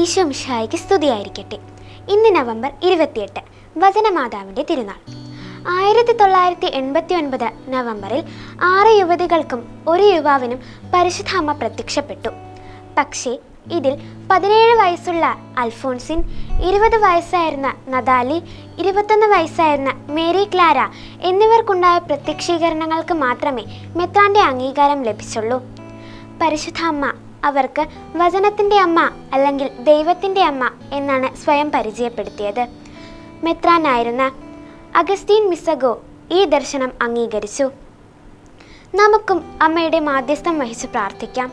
ഈശോ ഷായ്ക്ക് സ്തുതിയായിരിക്കട്ടെ. ഇന്ന് നവംബർ ഇരുപത്തിയെട്ട് വചനമാതാവിന്റെ തിരുനാൾ. ആയിരത്തി തൊള്ളായിരത്തി എൺപത്തി ഒൻപത് നവംബറിൽ ആറ് യുവതികൾക്കും ഒരു യുവാവിനും പരിശുദ്ധ അമ്മ പ്രത്യക്ഷപ്പെട്ടു. പക്ഷേ ഇതിൽ പതിനേഴ് വയസ്സുള്ള അൽഫോൺസിൻ ഇരുപത് വയസ്സായിരുന്ന നദാലി ഇരുപത്തൊന്ന് വയസ്സായിരുന്ന മേരി ക്ലാര എന്നിവർക്കുണ്ടായ പ്രത്യക്ഷീകരണങ്ങൾക്ക് മാത്രമേ മെത്രാന്റെ അംഗീകാരം ലഭിച്ചുള്ളൂ. പരിശുദ്ധ അമ്മ അവർക്ക് വചനത്തിന്റെ അമ്മ അല്ലെങ്കിൽ ദൈവത്തിന്റെ അമ്മ എന്നാണ് സ്വയം പരിചയപ്പെടുത്തിയത്. മെത്രാനായിരുന്ന അഗസ്റ്റീൻ മിസഗോ ഈ ദർശനം അംഗീകരിച്ചു. നമുക്കും അമ്മയുടെ മാധ്യസ്ഥം വഹിച്ച് പ്രാർത്ഥിക്കാം.